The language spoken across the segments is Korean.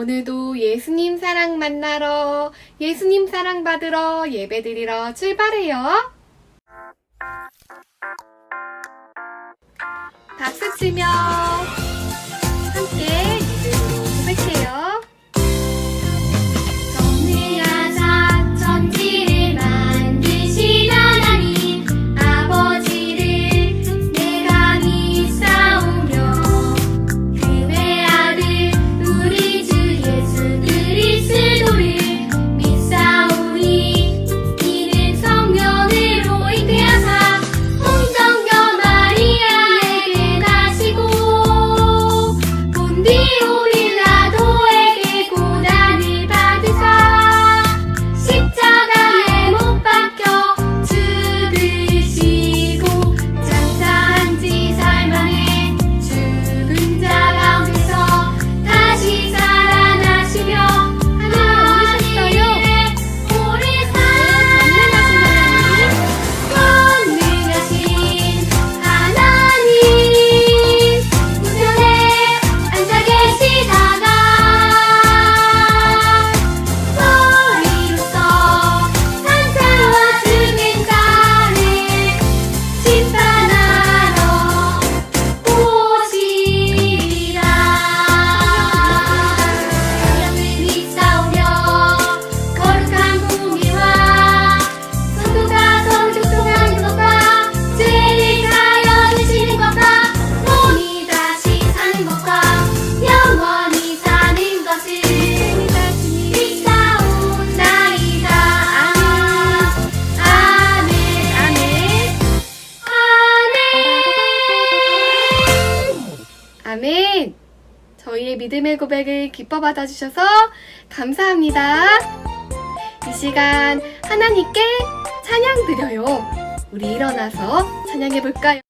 오늘도 예수님 사랑 만나러, 예수님 사랑 받으러 예배 드리러 출발해요. 박수 치며 함께 고백을 기뻐 받아주셔서 감사합니다. 이 시간 하나님께 찬양 드려요. 우리 일어나서 찬양해볼까요?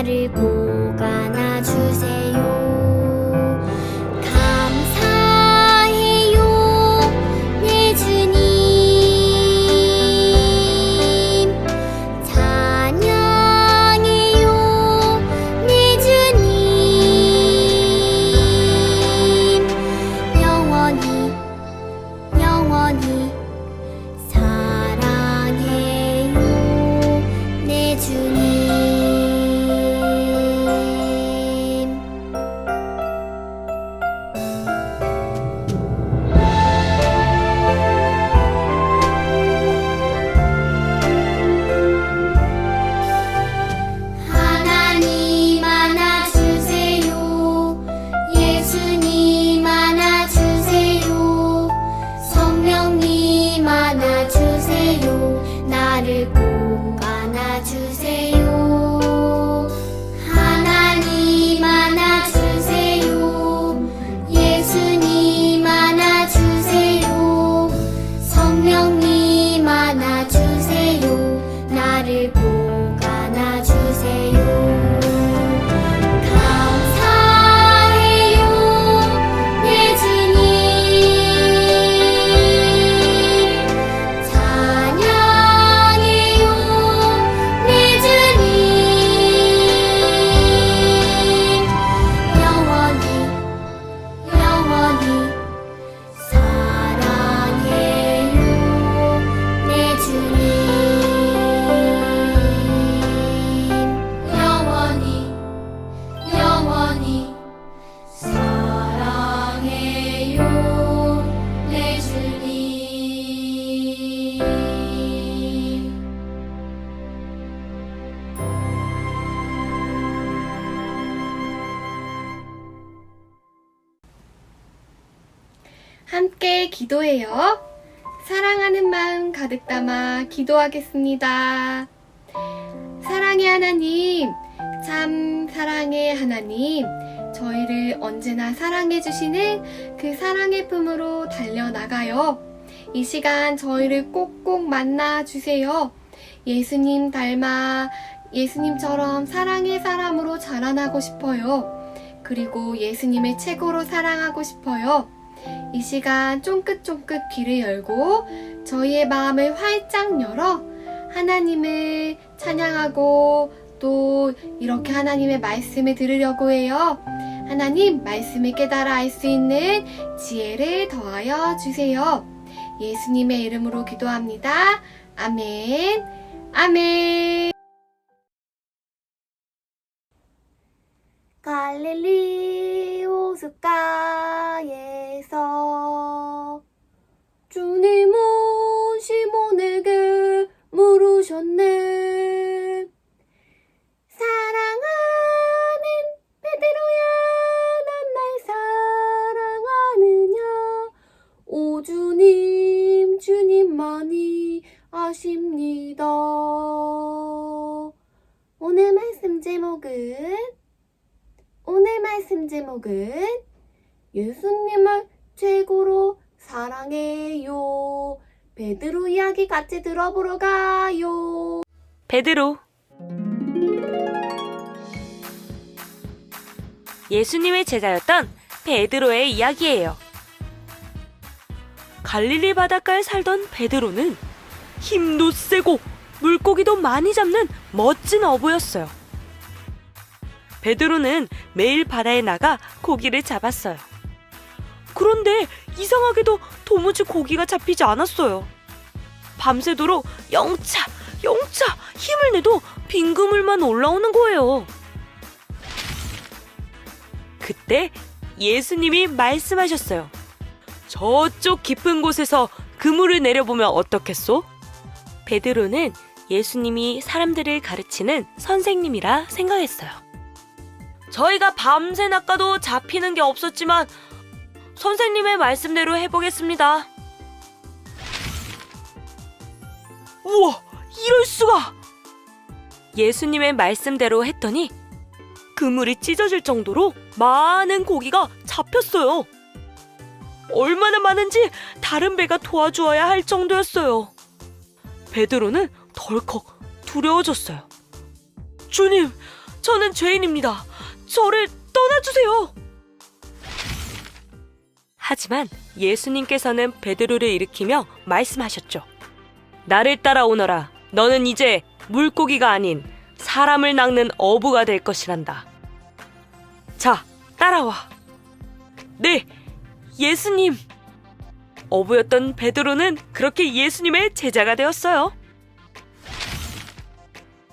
나를 꼭 안아 기도해요. 사랑하는 마음 가득 담아 기도하겠습니다. 사랑의 하나님, 참 사랑의 하나님, 저희를 언제나 사랑해주시는 그 사랑의 품으로 달려나가요. 이 시간 저희를 꼭꼭 만나주세요. 예수님 닮아 예수님처럼 사랑의 사람으로 자라나고 싶어요. 그리고 예수님을 최고로 사랑하고 싶어요. 이 시간 쫑긋쫑긋 귀를 열고 저희의 마음을 활짝 열어 하나님을 찬양하고 또 이렇게 하나님의 말씀을 들으려고 해요. 하나님 말씀을 깨달아 알 수 있는 지혜를 더하여 주세요. 예수님의 이름으로 기도합니다. 아멘. 아멘. 갈릴리 호숫가 베드로 이야기 같이 들어보러 가요. 베드로 예수님의 제자였던 베드로의 이야기예요. 갈릴리 바닷가에 살던 베드로는 힘도 세고 물고기도 많이 잡는 멋진 어부였어요. 베드로는 매일 바다에 나가 고기를 잡았어요. 그런데 이상하게도 도무지 고기가 잡히지 않았어요. 밤새도록 영차, 영차 힘을 내도 빈 그물만 올라오는 거예요. 그때 예수님이 말씀하셨어요. 저쪽 깊은 곳에서 그물을 내려보면 어떻겠소? 베드로는 예수님이 사람들을 가르치는 선생님이라 생각했어요. 저희가 밤새 낚아도 잡히는 게 없었지만 선생님의 말씀대로 해보겠습니다. 우와, 이럴 수가! 예수님의 말씀대로 했더니 그물이 찢어질 정도로 많은 고기가 잡혔어요. 얼마나 많은지 다른 배가 도와주어야 할 정도였어요. 베드로는 덜컥 두려워졌어요. 주님, 저는 죄인입니다. 저를 떠나주세요. 하지만 예수님께서는 베드로를 일으키며 말씀하셨죠. 나를 따라오너라. 너는 이제 물고기가 아닌 사람을 낚는 어부가 될 것이란다. 자, 따라와. 네, 예수님. 어부였던 베드로는 그렇게 예수님의 제자가 되었어요.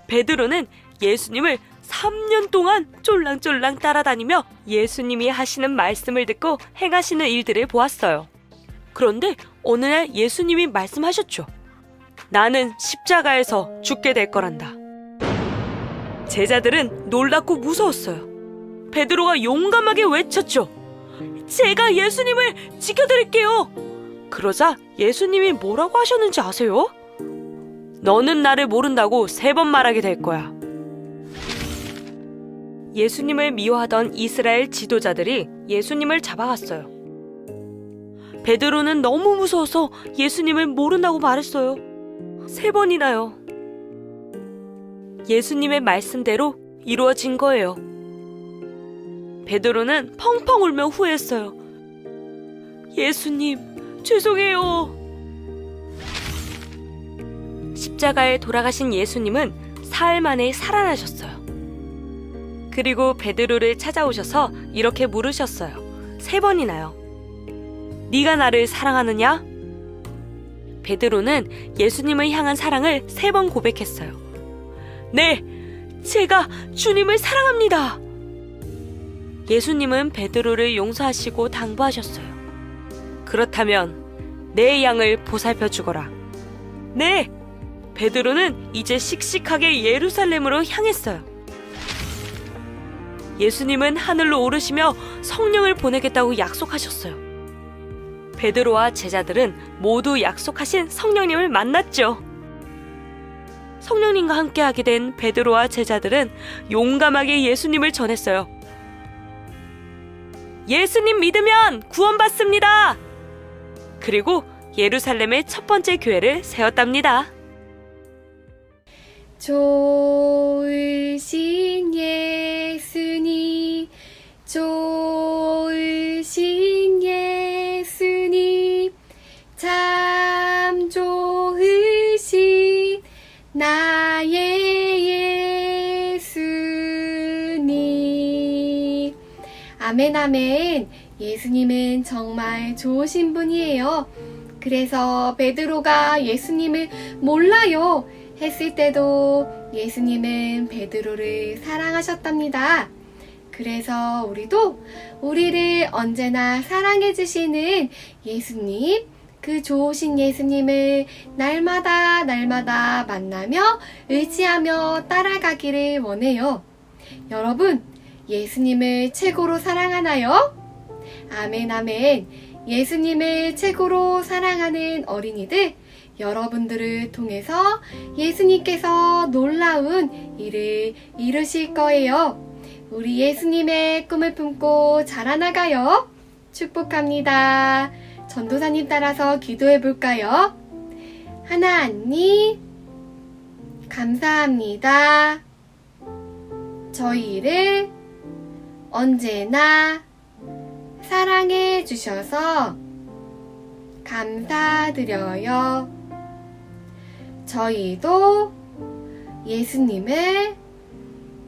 베드로는 예수님을 3년 동안 쫄랑쫄랑 따라다니며 예수님이 하시는 말씀을 듣고 행하시는 일들을 보았어요. 그런데 어느 날 예수님이 말씀하셨죠. 나는 십자가에서 죽게 될 거란다. 제자들은 놀랍고 무서웠어요. 베드로가 용감하게 외쳤죠. 제가 예수님을 지켜드릴게요. 그러자 예수님이 뭐라고 하셨는지 아세요? 너는 나를 모른다고 세 번 말하게 될 거야. 예수님을 미워하던 이스라엘 지도자들이 예수님을 잡아갔어요. 베드로는 너무 무서워서 예수님을 모른다고 말했어요. 세 번이나요. 예수님의 말씀대로 이루어진 거예요. 베드로는 펑펑 울며 후회했어요. 예수님, 죄송해요. 십자가에 돌아가신 예수님은 사흘 만에 살아나셨어요. 그리고 베드로를 찾아오셔서 이렇게 물으셨어요. 세 번이나요. 네가 나를 사랑하느냐? 베드로는 예수님을 향한 사랑을 세 번 고백했어요. 네, 제가 주님을 사랑합니다. 예수님은 베드로를 용서하시고 당부하셨어요. 그렇다면 내 양을 보살펴 주거라. 네, 베드로는 이제 씩씩하게 예루살렘으로 향했어요. 예수님은 하늘로 오르시며 성령을 보내겠다고 약속하셨어요. 베드로와 제자들은 모두 약속하신 성령님을 만났죠. 성령님과 함께하게 된 베드로와 제자들은 용감하게 예수님을 전했어요. 예수님 믿으면 구원받습니다. 그리고 예루살렘의 첫 번째 교회를 세웠답니다. 좋으신 예수님, 좋으신 예수님, 참 좋으신 나의 예수님. 아멘, 아멘. 예수님은 정말 좋으신 분이에요. 그래서 베드로가 예수님을 몰라요. 했을 때도 예수님은 베드로를 사랑하셨답니다. 그래서 우리도 우리를 언제나 사랑해 주시는 예수님, 그 좋으신 예수님을 날마다 날마다 만나며 의지하며 따라가기를 원해요. 여러분, 예수님을 최고로 사랑하나요? 아멘, 아멘. 예수님을 최고로 사랑하는 어린이들, 여러분들을 통해서 예수님께서 놀라운 일을 이루실 거예요. 우리 예수님의 꿈을 품고 자라나가요. 축복합니다. 전도사님 따라서 기도해 볼까요? 하나님, 감사합니다. 저희를 언제나 사랑해 주셔서 감사드려요. 저희도 예수님을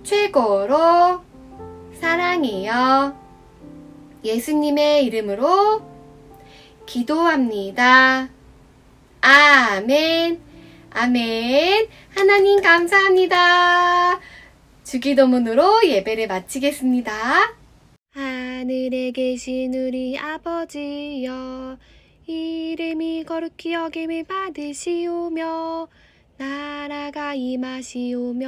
최고로 사랑해요. 예수님의 이름으로 기도합니다. 아멘. 아멘. 하나님 감사합니다. 주기도문으로 예배를 마치겠습니다. 하늘에 계신 우리 아버지여 이름이 거룩히 여김을 받으시오며 나라가 임하시오며